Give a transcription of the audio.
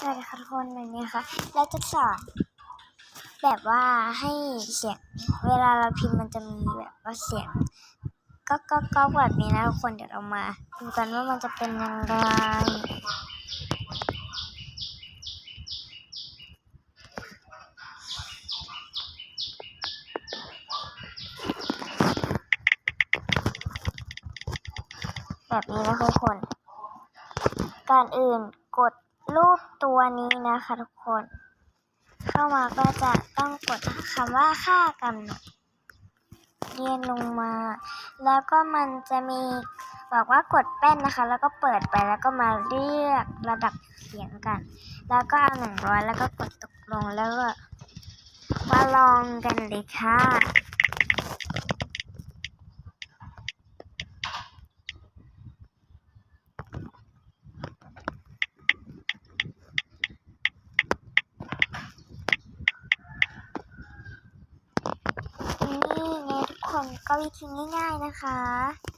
สวัสดีค่ะทุกคนวันนี้นะคะเราจะสอนแบบว่าให้เสียงเวลาเราพิมพ์มันจะมีแบบว่าเสียงก็ก็ก็แบบนี้นะทุกคนเดี๋ยวเรามาดูกันว่ามันจะเป็นยังไงแบบนี้นะทุกคน ก่อนอื่นกด รูปตัวนี้นะคะทุกคน เข้ามาก็จะต้องกดคำว่าค่ากำหนดเรียนลงมา แล้วก็มันจะมีบอกว่ากดแป้นนะคะ แล้วก็เปิดไปแล้วก็มาเรียกระดับเสียงกัน แล้วก็เอาหนึ่งร้อยแล้วก็กดตกลงแล้วก็มาลองกันเลยค่ะ ของกคนก็วิธีง่ายๆนะคะ